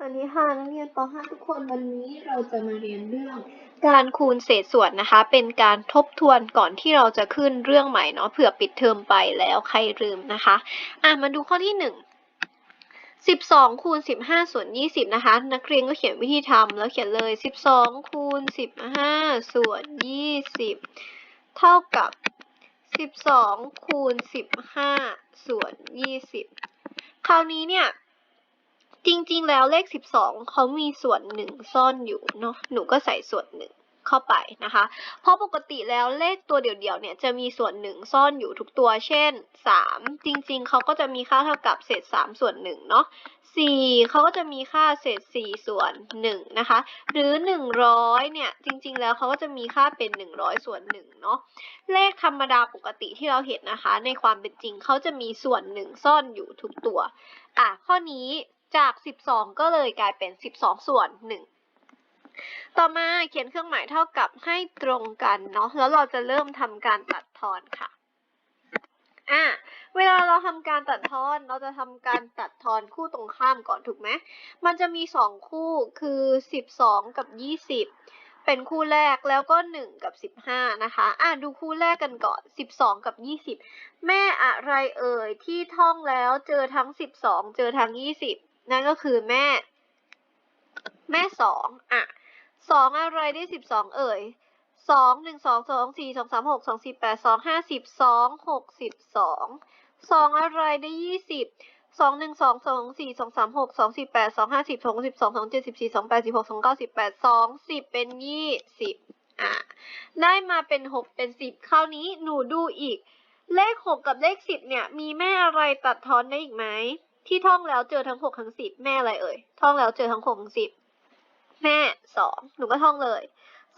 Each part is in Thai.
สวัสดีค่ะนักเรียนป .5 ทุกคนวันนี้เราจะมาเรียนเรื่อง การคูณเศษส่วนนะคะ เป็นการทบทวนก่อนที่เราจะขึ้นเรื่องใหม่เนาะเผื่อปิดเทอมไปแล้วใครลืมนะคะอะมาดูข้อที่หนึ่งสิบสองคูณสิบห้าส่วนยี่สิบนะคะ นักเรียนก็เขียนวิธีทำแล้วเขียนเลยสิบสองคูณสิบห้าส่วนยี่สิบเท่ากับสิบสองคูณสิบห้าส่วนยี่สิบคราวนี้เนี่ย จริงๆ แล้วเลข 12 เขามีส่วนหนึ่งซ่อนอยู่เนาะ หนูก็ใส่ส่วนหนึ่งเข้าไปนะคะ เพราะปกติแล้วเลขตัวเดี่ยวๆ เนี่ยจะมีส่วนหนึ่งซ่อนอยู่ทุกตัว เช่น 3 จริงๆ เขาก็จะมีค่าเท่ากับเศษ 3 ส่วนหนึ่งเนาะ4เขาก็จะมีค่าเศษ 4 ส่วน1นะคะ หรือ 100 เนี่ย จริงๆ แล้วเขาก็จะมีค่าเป็น 100 ส่วน1เนาะ เลขธรรมดาปกติที่เราเห็นนะคะ ในความเป็นจริงเขาจะมีส่วนหนึ่งซ่อนอยู่ทุกตัว อะ ข้อนี้ จาก 12 ก็เลยกลายเป็น 12 ส่วน 1 ต่อมาเขียนเครื่องหมายเท่ากับให้ตรงกันเนาะแล้วเราจะเริ่มทำการตัดทอนค่ะอะเวลาเราทำการตัดทอนเราจะทำการตัดทอนคู่ตรงข้ามก่อนถูกไหมมันจะมี 2 คู่คือ 12 กับ 20 เป็นคู่แรกแล้วก็ 1 กับ 15 นะคะอะดูคู่แรกกันก่อน 12 กับ 20 แม่อะไรเอ่ยที่ท่องแล้วเจอทั้ง 12 เจอทั้ง 20 นั่นก็คือแม่ แม่สองอะสองอะไรได้12เอ่ยสองหนึ่งสองสองสี่สองสามหกสองสี่แปดสองห้าสิบสองหกสิบสองสองอะไรได้ยี่สิบสองหนึ่งสองสองสี่สองสามหกสองสี่แปดสองห้าสิบสองสิบสองสองเจ็ดสิบสี่สองแปดสิบหกสองเก้าสิบแปดสองสิบเป็นยี่สิบอะได้มาเป็นหกเป็นสิบคราวนี้หนูดูอีก เลขหกกับเลขสิบเนี่ย มีแม่อะไรตัดทอนได้อีกไหม ที่ท่องแล้วเจอทั้งหกทั้งสิบแม่อะไรเอ่ย ท่องแล้วเจอทั้งหกทั้งสิบแม่สองหนูก็ท่องเลย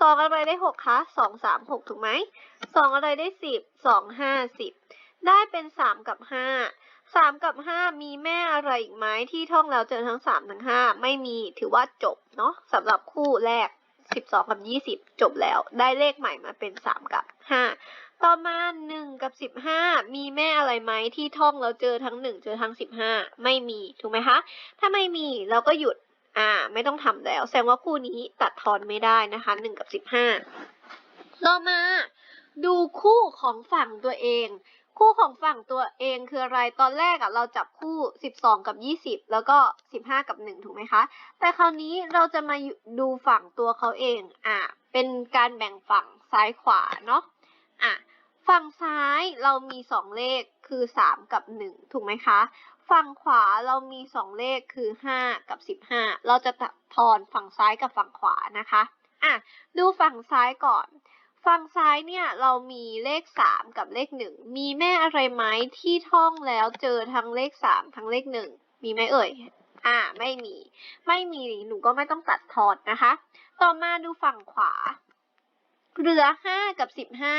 สองอะไรได้หกคะสองสามหกถูกไหมสองอะไรได้สิบสองห้าสิบได้เป็นสามกับห้าสามกับห้ามีแม่อะไรอีกไหมที่ท่องแล้วเจอทั้งสามทั้งห้าไม่มีถือว่าจบเนาะสำหรับคู่แรกสิบสองกับยี่สิบจบแล้ว ได้เลขใหม่มาเป็นสามกับ ห้าต่อมาหนึ่งกับสิบห้ามีแม่อะไรไหมที่ท่องแล้วเจอทั้งหนึ่งเจอทั้งสิบห้าไม่มีถูกไหมคะ ถ้าไม่มีเราก็หยุดอ่าไม่ต้องทำแล้ว แสดงว่าคู่นี้ตัดทอนไม่ได้นะคะหนึ่งกับสิบห้าต่อมา ดูคู่ของฝั่งตัวเอง คู่ของฝั่งตัวเองคืออะไรตอนแรกอะเราจับคู่สิบสองกับยี่สิบแล้วก็สิบห้ากับหนึ่งถูกไหมคะ แต่คราวนี้เราจะมาดูฝั่งตัวเขาเองอ่าเป็นการแบ่งฝั่งซ้ายขวาเนาะ อะฝั่งซ้ายเรามีสองเลขคือสามกับหนึ่งถูกไหมคะ ฝั่งขวาเรามีสองเลขคือห้ากับสิบห้าเราจะตัดทอนฝั่งซ้ายกับฝั่งขวานะคะอะดูฝั่งซ้ายก่อน ฝั่งซ้ายเนี่ยเรามีเลขสามกับเลขหนึ่งมีแม่อะไรไหมที่ท่องแล้วเจอทั้งเลขสามทั้งเลขหนึ่งมีไหมเอ่ยอ่าไม่มี ไม่มีหนูก็ไม่ต้องตัดทอนนะคะ ต่อมาดูฝั่งขวา เหลือห้ากับสิบห้า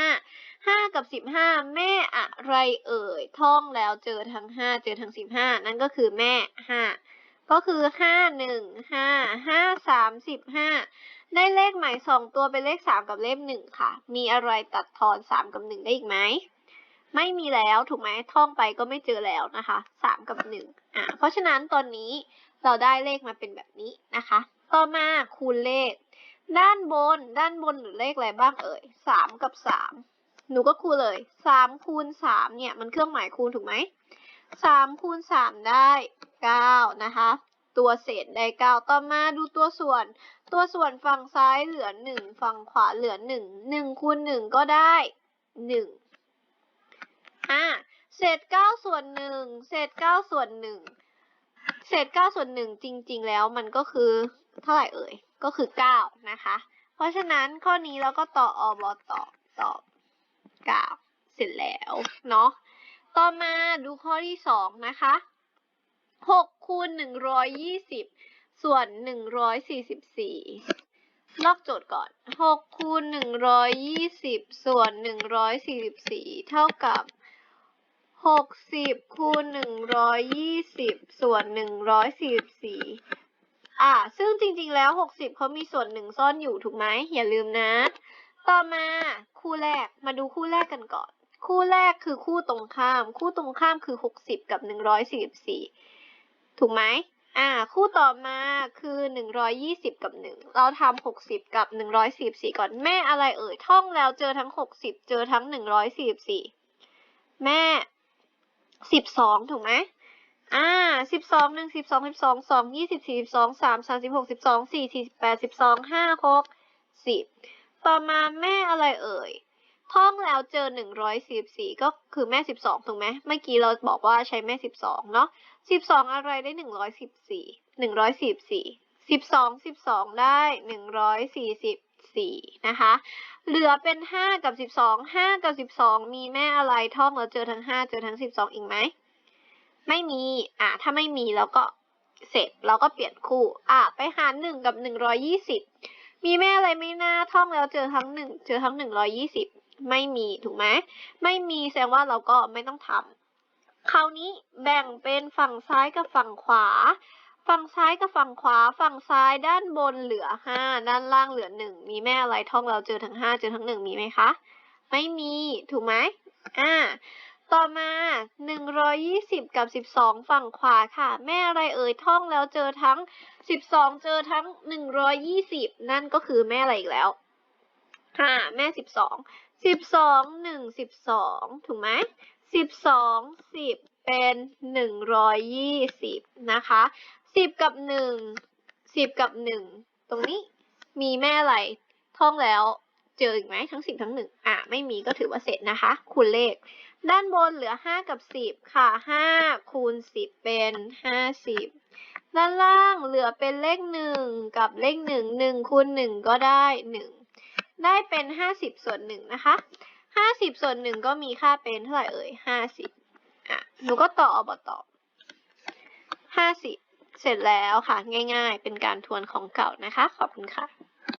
ห้ากับสิบห้าแม่อะไรเอ่ย ท่องแล้วเจอทั้งห้าเจอทั้งสิบห้านั่นก็คือแม่ห้าก็คือห้าหนึ่งห้าห้าสามสิบห้าได้เลขใหม่สองตัวเป็นเลขสามกับเลขหนึ่งค่ะ มีอะไรตัดทอนสามกับหนึ่งได้อีกไหมไม่มีแล้วถูกไหมท่องไปก็ไม่เจอแล้วนะคะสามกับหนึ่งอะเพราะฉะนั้นตอนนี้เราได้เลขมาเป็นแบบนี้นะคะ ต่อมาคูณเลข ด้านบน ด้านบนหรือเลขอะไรบ้างเอ่ยสามกับสามหนูก็คูณเลยสามคูณสามเนี่ยมันเครื่องหมายคูณถูกไหมสามคูณสามได้เก้านะคะ ตัวเศษได้เก้าต่อมาดูตัวส่วน ตัวส่วนฝั่งซ้ายเหลือหนึ่งฝั่งขวาเหลือหนึ่งหนึ่งคูณหนึ่งก็ได้หนึ่งอ่าเศษเก้าส่วนหนึ่งเศษเก้าส่วนหนึ่ง เศษเก้าส่วนหนึ่งจริง ๆ แล้วมันก็คือเท่าไหร่เอ่ย ก็คือเก้านะคะ เพราะฉะนั้นข้อนี้เราก็ต่ออบตอบตอบเก้าเสร็จแล้วเนาะ ต่อมาดูข้อที่สองนะคะหกคูณหนึ่งร้อยยี่สิบส่วนหนึ่งร้อยสี่สิบสี่ลอกโจทย์ก่อนหกคูณหนึ่งร้อยยี่สิบส่วนหนึ่งร้อยสี่สิบสี่เท่ากับ หกสิบคูณหนึ่งร้อยยี่สิบส่วนหนึ่งร้อยสี่สิบสี่อ่าซึ่งจริงๆแล้ว60เขามีส่วนหนึ่งซ่อนอยู่ถูกไหมอย่าลืมนะ ต่อมาคู่แรกมาดูคู่แรกกันก่อน คู่แรกคือคู่ตรงข้าม คู่ตรงข้ามคือ60กับ144ถูกไหมอ่า คู่ต่อมาคือหนึ่งร้อยยี่สิบกับหนึ่งเราทำหกสิบกับหนึ่งร้อยสี่สี่ก่อนแม่อะไรเอ่ยท่องแล้วเจอทั้งหกสิบเจอทั้งหนึ่งร้อยสี่สี่แม่ สิบสองถูกไหมอ่าสิบสองหนึ่งสิบสองสิบสองสองยี่สิบสี่สิบสองสามสามสิบหกสิบสองสี่สี่สิบแปดสิบสองห้าหกสิบต่อมาแม่อะไรเอ่ย ท่องแล้วเจอหนึ่งร้อยสิบสี่ก็คือแม่สิบสองถูกไหมเมื่อกี้เราบอกว่าใช้แม่สิบสองเนาะสิบสองอะไรได้หนึ่งร้อยสิบสี่หนึ่งร้อยสิบสี่สิบสองสิบสองได้หนึ่งร้อยสี่สิบ สี่นะคะ เหลือเป็นห้ากับสิบสองห้ากับสิบสองมีแม่อะไรท่องแล้วเจอทั้งห้าเจอทั้งสิบสองอีกไหม ไม่มี อะ ถ้าไม่มีแล้วก็เสร็จเราก็เปลี่ยนคู่ อะ ไปหารหนึ่งกับหนึ่งร้อยี่สิบมีแม่อะไรไม่น่าท่องแล้วเจอทั้งหนึ่งเจอทั้งหนึ่งร้อยี่สิบไม่มีถูกไหม ไม่มีแสดงว่าเราก็ไม่ต้องทำคราวนี้แบ่งเป็นฝั่งซ้ายกับฝั่งขวา ฝั่งซ้ายกับฝั่งขวาฝั่งซ้ายด้านบนเหลือห้าด้านล่างเหลือหนึ่งมีแม่อะไรท่องแล้วเจอทั้งห้าเจอทั้งหนึ่งมีไหมคะ ไม่มีถูกไหมอ่าต่อมาหนึ่งร้อยี่สิบกับสิบสองฝั่งขวาค่ะ แม่อะไรเอ่ยท่องแล้วเจอทั้งสิบสองเจอทั้งหนึ่งร้อยี่สิบนั่นก็คือแม่อะไรอีกแล้วค่ะแม่สิบสองสิบสองหนึ่งสิบสองถูกไหมสิบสองสิบเป็นหนึ่งร้อยยี่สิบนะคะ สิบกับหนึ่งสิบกับหนึ่งตรงนี้มีแม่อะไรท่องแล้วเจออีกไหมทั้งสิบทั้งหนึ่งอะไม่มีก็ถือว่าเสร็จนะคะ คูณเลข ด้านบนเหลือห้ากับสิบค่ะห้าคูณสิบเป็นห้าสิบด้านล่างเหลือเป็นเลขหนึ่งกับเลขหนึ่งหนึ่งคูณหนึ่งก็ได้หนึ่งได้เป็นห้าสิบส่วนหนึ่งนะคะห้าสิบส่วนหนึ่งก็มีค่าเป็นเท่าไหร่เอ่ยห้าสิบอะหนูก็ต่ออบตอบห้าสิบ เสร็จแล้วค่ะง่ายๆ เป็นการทวนของเก่านะคะ ขอบคุณค่ะ